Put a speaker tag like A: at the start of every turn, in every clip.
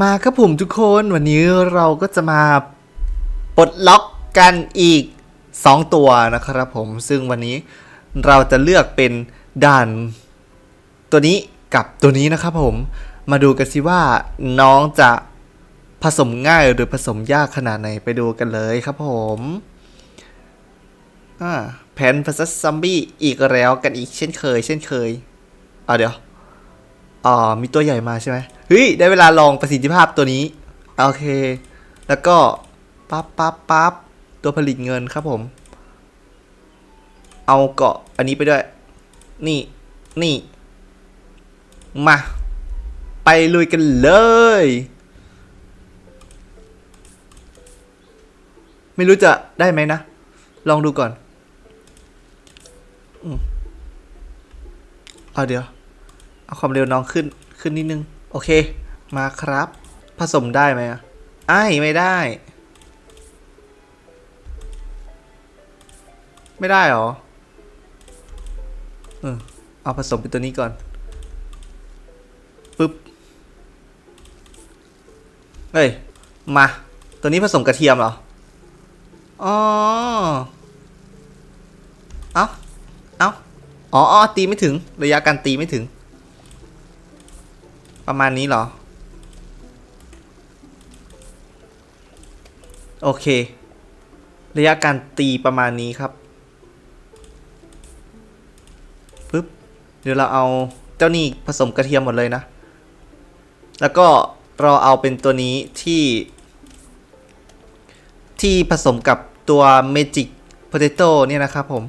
A: มาครับผมทุกคนวันนี้เราก็จะมาปลดล็อกกันอีก 2 ตัวนะครับผมซึ่งวันนี้เราจะเลือกเป็นด่าน ตัวนี้กับตัวนี้นะครับผมมาดูกันสิว่าน้องจะผสมง่ายหรือผสมยากขนาดไหนไปดูกันเลยครับผมอ่าแผนภาษาซัมบี้อีกแล้วกันอีกเช่นเคย เช่นเคยอ่าเดี๋ยวอ๋อมีตัวใหญ่มาใช่ไหม เฮ้ย ได้เวลาลองประสิทธิภาพตัวนี้ โอเค แล้วก็ ปั๊บปั๊บปั๊บตัวผลิตเงินครับผม เอาเกาะอันนี้ไปด้วย นี่ นี่ มา ไปลุยกันเลย ไม่รู้จะได้ไหมนะ ลองดูก่อนอืมเอาเดี๋ยว เอาความเร็วน้องขึ้น ขึ้นนิดนึง โอเค มาครับ ผสมได้ไหมอะไอ้ไม่ได้ ไม่ได้หรอ เออ เอาผสมเป็นตัวนี้ก่อน ปึ๊บ เฮ้ย มา ตัวนี้ผสมกระเทียมเหรอ อ๋อ เอาเอาอ๋ออ๋อตีไม่ถึง ระยะการตีไม่ถึง ประมาณนี้เหรอ โอเค ระยะการตีประมาณนี้ครับปึ๊บเดี๋ยวเราเอาเจ้านี่ผสมกระเทียมหมดเลยนะ แล้วก็เราเอาเป็นตัวนี้ที่ ที่ผสมกับตัว Magic Potato เนี่ยนะครับผม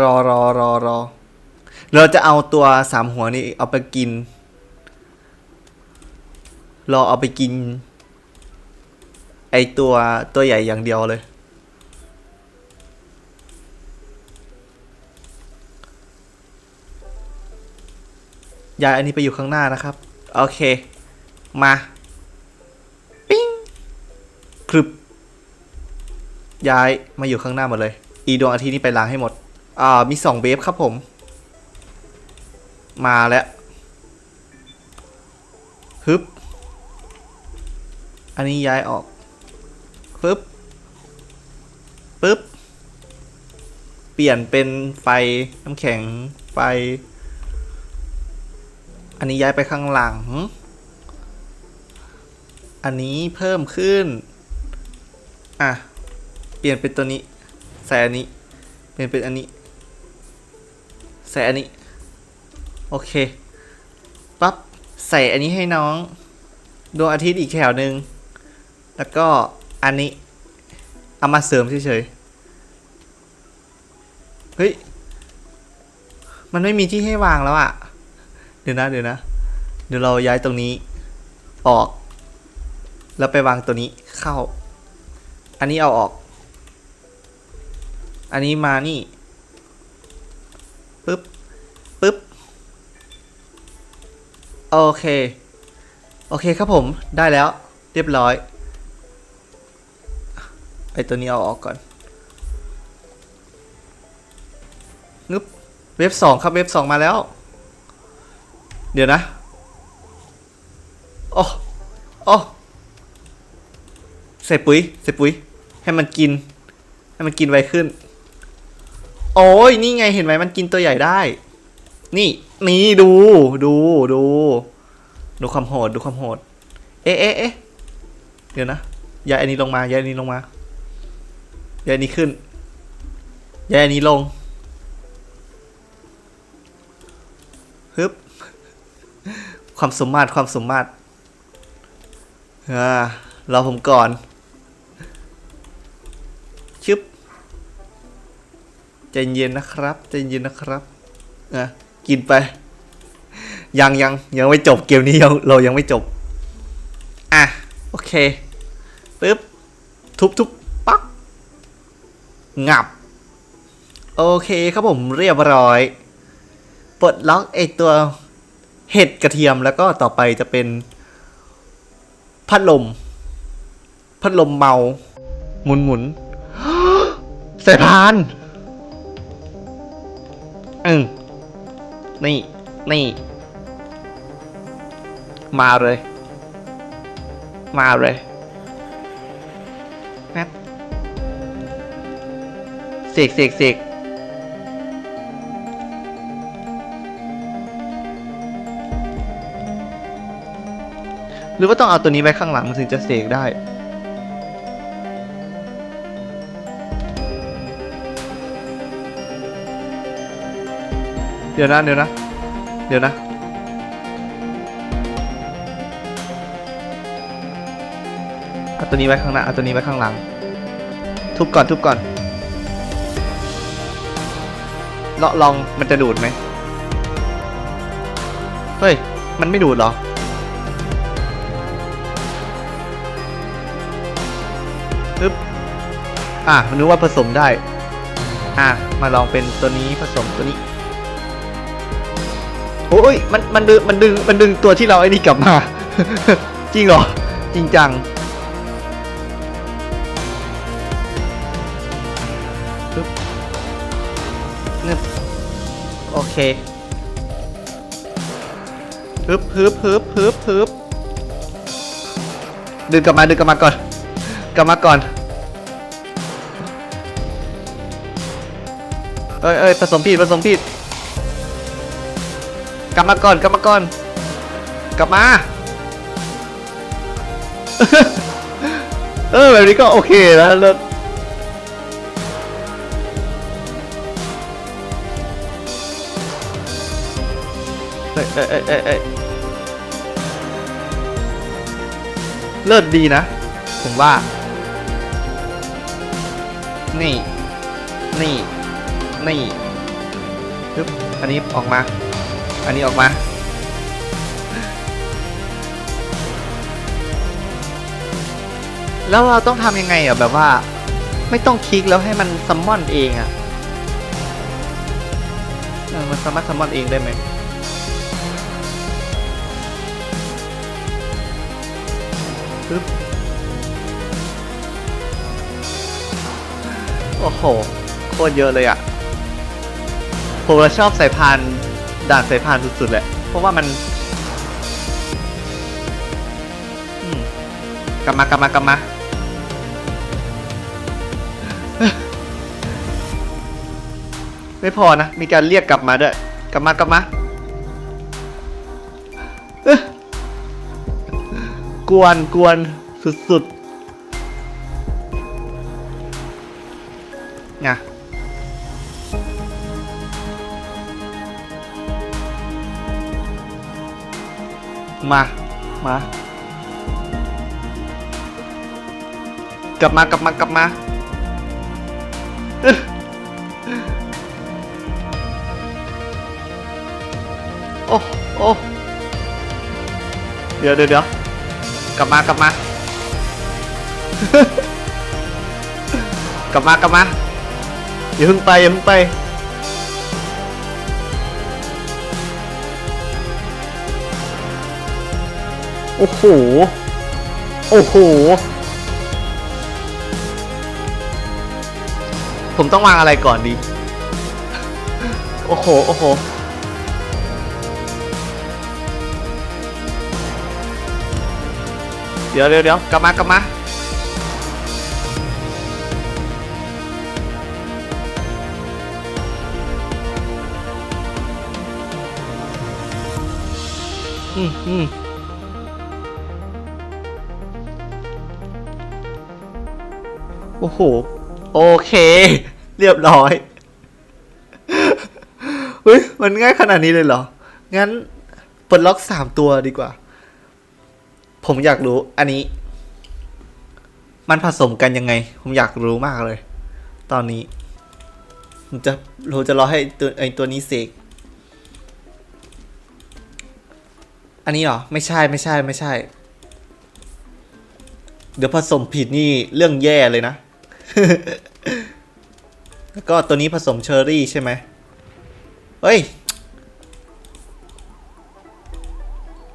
A: รอรอรอรอเราจะเอาตัวสามหัวนี่เอาไปกิน รอเอาไปกิน ไอตัวตัวใหญ่อย่างเดียวเลยย้ายอันนี้ไปอยู่ข้างหน้านะครับ โอเค มา ปิ้งครึบย้ายมาอยู่ข้างหน้าหมดเลย อีดวงอาทิตย์นี่ไปล้างให้หมด อ่า มีสองเวฟครับผม มาแล้วฮึบ อันนี้ย้ายออกปึ๊บปึ๊บ เปลี่ยนเป็นไฟน้ำแข็งไฟ อันนี้ย้ายไปข้างหลัง อันนี้เพิ่มขึ้น อะ เปลี่ยนเป็นตัวนี้ ใส่อันนี้ เปลี่ยนเป็นอันนี้ ใส่อันนี้ โอเค ปั๊บ ใส่อันนี้ให้น้อง ดวงอาทิตย์อีกแถวหนึ่ง แล้วก็อันนี้ เอามาเสริมเฉยๆ เฮ้ย มันไม่มีที่ให้วางแล้วอะเดี๋ยวนะเดี๋ยวนะ เดี๋ยวเราย้ายตรงนี้ ออก แล้วไปวางตัวนี้เข้า อันนี้เอาออก อันนี้มานี่ปึ๊บปึ๊บโอเค โอเคครับผมได้แล้วเรียบร้อย ไอตัวนี้เอาออกก่อนนึบเว็บสองครับเว็บสองมาแล้ว เดี๋ยวนะโอ้โอ้ใส่ปุ๋ยใส่ปุ๋ย ให้มันกิน ให้มันกินไวขึ้น โอ้ยนี่ไงเห็นไหมมันกินตัวใหญ่ได้ นี่ นี่ดูดูดู ดูความโหดดูความโหด เอ๊ะเอ๊ะเอ๊ะเดี๋ยวนะย้ายอันนี้ลงมาย้ายอันนี้ลงมา ย้ายอันนี้ขึ้นย้ายอันนี้ลงฮึบความสมมาตรความสมมาตรอ่ารอผมก่อนชึบใจเย็นนะครับใจเย็นนะครับอะกินไป ยังยังยังไม่จบเกมนี้ยังเรายังไม่จบ อะ โอเคปึ๊บทุบทุบ งับ โอเคครับผมเรียบร้อย ปลดล็อกไอตัวเห็ดกระเทียมแล้วก็ต่อไปจะเป็น พัดลม พัดลมเมา หมุนหมุนสายพานอืมนี่ นี่ มาเลย มาเลย เสกเสกเสกหรือว่าต้องเอาตัวนี้ไว้ข้างหลังมันถึงจะเสกได้เดี๋ยวนะเดี๋ยวนะ เดี๋ยวนะ เอาตัวนี้ไว้ข้างหน้า เอาตัวนี้ไว้ข้างหลัง ทุบก่อน ทุบก่อน ลลองมันจะดูดไหมเฮ้ย มันไม่ดูดหรอ ปึ๊บ อะ มันนึกว่าผสมได้ อะ มาลองเป็นตัวนี้ผสมตัวนี้ โอ้ย มัน มันดึง มันดึง มันดึงตัวที่เราไอ้นี่กลับมา จริงเหรอ จริงจัง เคฮึบฮึบฮึบฮึบฮึบดึงกลับมาดึงกลับมาก่อน กลับมาก่อน เอ้ยเอ้ยผสมผิดผสมผิด กลับมาก่อนกลับมาก่อน กลับมา เออแบบนี้ก็โอเคนะเลิศ อ้ยเอ้ยเอ้ยเอ้ยเอ้ยเลิศดีนะ ผมว่า นี่ นี่ นี่ปึ๊บอันนี้ออกมา อันนี้ออกมา แล้วเราต้องทำยังไงอะ แบบว่า ไม่ต้องคลิกแล้วให้มันซัมมอนเองอะมันสามารถซัมมอนเองได้ไหม ปึ๊บโอ้โห โคตรเยอะเลยอะ ผมชอบสายพานด่านสายพานสุดๆแหละ เพราะว่ามันกลับมากลับมากลับมาไม่พอนะ มีการเรียกกลับมาด้วย กลับมากลับมาเออ กวนกวนสุดๆไงมา มา กลับมากลับมากลับมาเอ้อโอ้ โอ้ เดี๋ยวเดี๋ยวเดี๋ยว กลับมากลับมา กลับมากลับมาอย่าเพิ่งไปอย่าเพิ่งไปโอ้โหโอ้โหผมต้องวางอะไรก่อนดี โอ้โห โอ้โห เดี๋ยวเดี๋ยวเดี๋ยวกลับมากลับมาอืมอืมโอ้โห โอเค เรียบร้อยเฮ้ย มันง่ายขนาดนี้เลยเหรอ งั้นปลดล็อกสามตัวดีกว่า ผมอยากรู้ อันนี้ มันผสมกันยังไง ผมอยากรู้มากเลย ตอนนี้ผมจะเราจะรอให้ตัวไอตัวนี้เสกอันนี้เหรอ ไม่ใช่ไม่ใช่ไม่ใช่ เดี๋ยวผสมผิดนี่เรื่องแย่เลยนะ แล้วก็ตัวนี้ผสมเชอร์รี่ใช่ไหมเฮ้ย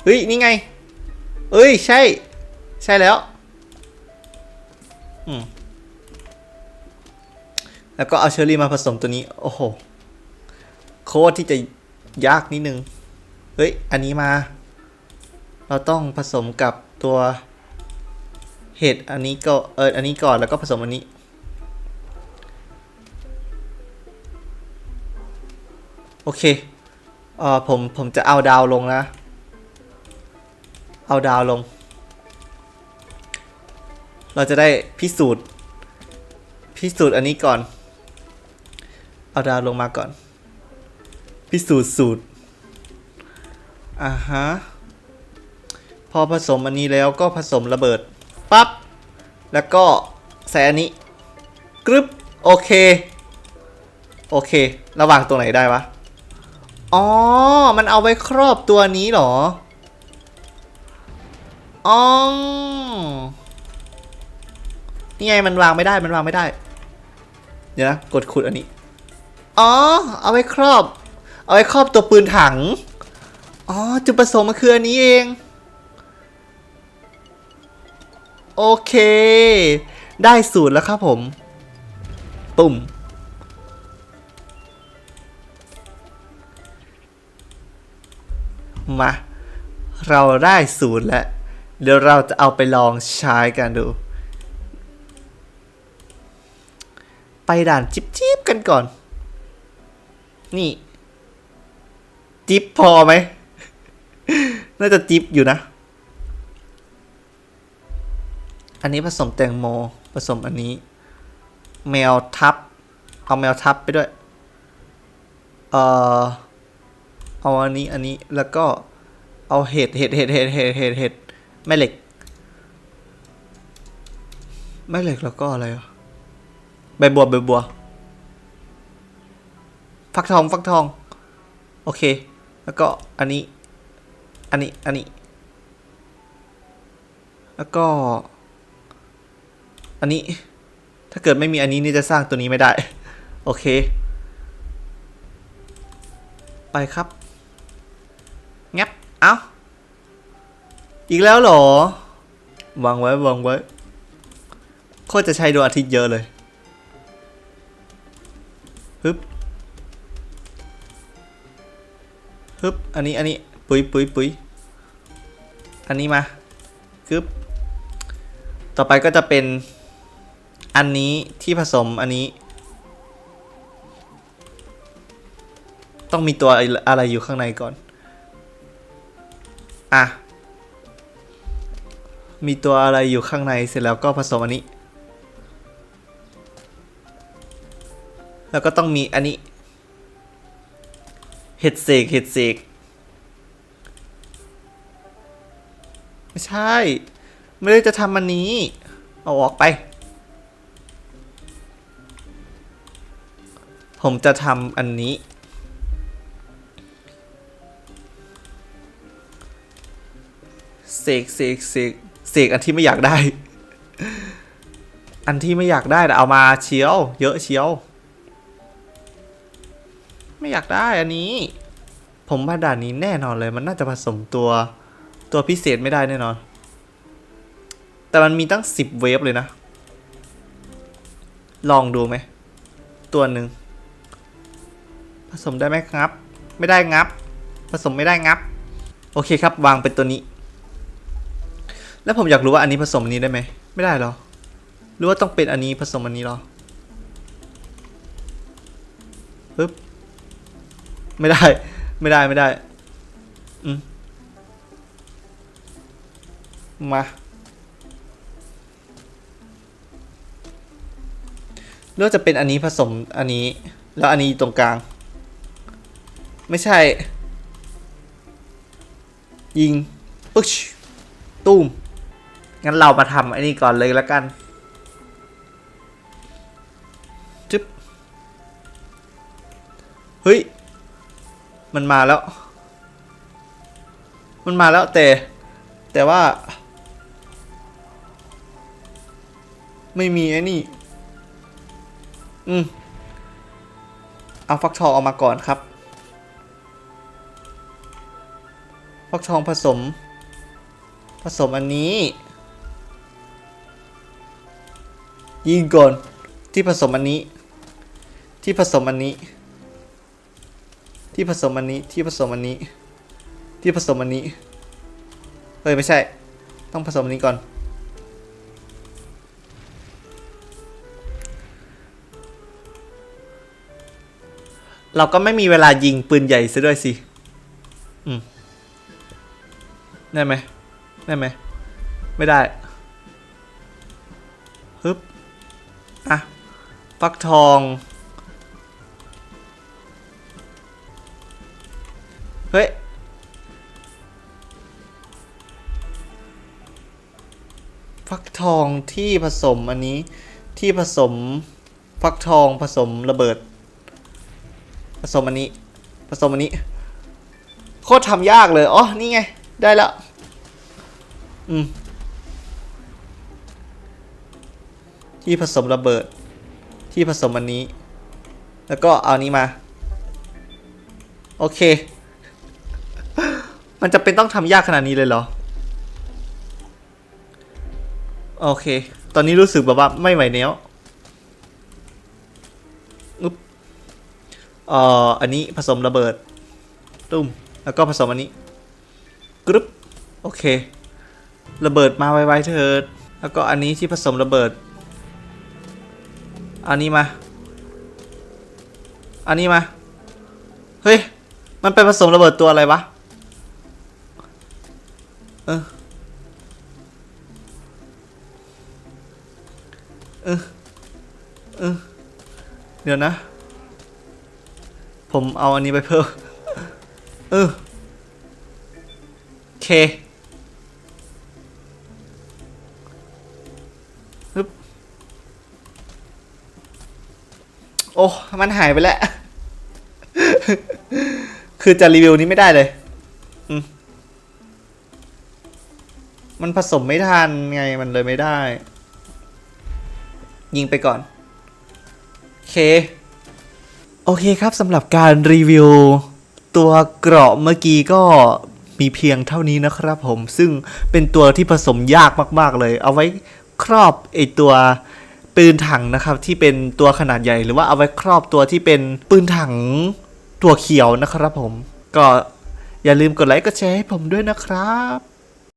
A: เฮ้ย นี่ไง เอ้ย ใช่ ใช่แล้ว อืม แล้วก็เอาเชอร์รี่มาผสมตัวนี้ โอ้โห โคตรที่จะยากนิดนึง เฮ้ย อันนี้มา เราต้องผสมกับตัวเห็ดอันนี้ก็เอออันนี้ก่อนแล้วก็ผสมอันนี้ โอเคเออผมผมจะเอาดาวลงนะ เอาดาวลง เราจะได้พิสูจน์ พิสูจน์อันนี้ก่อน เอาดาวลงมาก่อน พิสูจน์สูตร อ่าฮะ พอผสมอันนี้แล้วก็ผสมระเบิด ปั๊บ แล้วก็ใส่อันนี้ กรึบ โอเค โอเค ระหว่างตัวไหนได้วะ อ๋อ มันเอาไว้ครอบตัวนี้หรอ อ๋อนี่ไงมันวางไม่ได้มันวางไม่ได้ เดี๋ยวนะกดขุดอันนี้ อ๋อ เอาไว้ครอบ เอาไว้ครอบตัวปืนถัง อ๋อ จุดประสงค์มันคืออันนี้เอง โอเค ได้สูตรแล้วครับผม ปุ่ม มา เราได้สูตรแล้ว เดี๋ยวเราจะเอาไปลองใช้กันดู ไปด่านจิบจิบกันก่อน นี่ จิบพอไหม น่าจะจิบอยู่นะ อันนี้ผสมแตงโม ผสมอันนี้ แมวทับ เอาแมวทับไปด้วย เอ่อ เอาอันนี้ อันนี้ แล้วก็ เอาเห็ด เห็ด เห็ด เห็ด เห็ด เห็ดเห็ด แม่เหล็ก แม่เหล็กแล้วก็อะไรอะใบบัวใบบัว ฟักทองฟักทอง โอเค แล้วก็อันนี้ อันนี้ อันนี้ แล้วก็ อันนี้ ถ้าเกิดไม่มีอันนี้นี่จะสร้างตัวนี้ไม่ได้ โอเค ไปครับ งับ เอ้า อีกแล้วเหรอ วางไว้วางไว้โคตรจะใช้ดวงอาทิตย์เยอะเลยฮึบฮึบอันนี้อันนี้ปุ๋ยปุ๋ยปุ๋ยอันนี้มาคึบต่อไปก็จะเป็นอันนี้ที่ผสมอันนี้ ต้องมีตัวอะไรอยู่ข้างในก่อน อะ มีตัวอะไรอยู่ข้างในเสร็จแล้วก็ผสมอันนี้ แล้วก็ต้องมีอันนี้ เห็ดเสกเห็ดเสกไม่ใช่ ไม่ได้จะทำอันนี้ เอาออกไป ผมจะทำอันนี้เสกเสกเสก เสกอันที่ไม่อยากได้ อันที่ไม่อยากได้แต่เอามาเชียว เยอะเชียว ไม่อยากได้อันนี้ ผมว่าด่านนี้แน่นอนเลย มันน่าจะผสมตัวตัวพิเศษไม่ได้แน่นอน แต่มันมีตั้งสิบเวฟเลยนะ ลองดูไหม ตัวหนึ่งผสมได้ไหมครับ ไม่ได้งับ ผสมไม่ได้งับ โอเคครับ วางเป็นตัวนี้ แล้วผมอยากรู้ว่าอันนี้ผสมอันนี้ได้ไหม ไม่ได้หรอ หรือว่าต้องเป็นอันนี้ผสมอันนี้หรอปึ๊บ ไม่ได้ ไม่ได้ ไม่ได้ อืมมาหรือว่าจะเป็นอันนี้ผสมอันนี้ แล้วอันนี้ตรงกลาง ไม่ใช่ ยิง ปึ๊ชตุ้ม งั้นเรามาทำไอันนี้ก่อนเลยแล้วกันจึ๊บเฮ้ย มันมาแล้ว มันมาแล้วแต่ แต่ว่า ไม่มีไอ้นี่ อืมเอาฟักทองออกมาก่อนครับ ฟักทองผสม ผสมอันนี้ ยิงก่อนที่ผสมอันนี้ ที่ผสมอันนี้ ที่ผสมอันนี้ที่ผสมอันนี้ ที่ผสมอันนี้เอ้ยไม่ใช่ ต้องผสมอันนี้ก่อน เราก็ไม่มีเวลายิงปืนใหญ่ซะด้วยสิอืมได้ไหมได้ไหมไม่ได้ฮึบ อะฟักทอง เฮ้ย ฟักทองที่ผสมอันนี้ที่ผสมฟักทองผสมระเบิด ผสมอันนี้ ผสมอันนี้ โคตรทำยากเลย อ๋อ นี่ไง ได้แล้ว อืม ที่ผสมระเบิด ที่ผสมอันนี้ แล้วก็เอานี้มา โอเค มันจะเป็นต้องทำยากขนาดนี้เลยเหรอ โอเค ตอนนี้รู้สึกแบบว่าไม่ไหวแล้วอุ๊บเอ่ออันนี้ผสมระเบิด ตุ้ม แล้วก็ผสมอันนี้กรึ๊บโอเค ระเบิดมาไวๆเถิด แล้วก็อันนี้ที่ผสมระเบิด อันนี้มา อันนี้มา เฮ้ย มันเป็นผสมระเบิดตัวอะไรวะ เออ เออ เออ เดี๋ยวนะ ผมเอาอันนี้ไปเพิ่ม เออ โอเค โอ้ มันหายไปแล้ว คือจะรีวิวนี้ไม่ได้เลยมมันผสมไม่ทันไงมันเลยไม่ได้ ยิงไปก่อน โอเค โอเคครับสำหรับการรีวิว ตัวเกราะเมื่อกี้ก็มีเพียงเท่านี้นะครับผม ซึ่งเป็นตัวที่ผสมยากมาก ๆ เลย เอาไว้ครอบไอตัว ปืนถังนะครับที่เป็นตัวขนาดใหญ่หรือว่าเอาไว้ครอบตัวที่เป็นปืนถังตัวเขียวนะครับผม ก็อย่าลืมกดไลค์กดแชร์ให้ผมด้วยนะครับ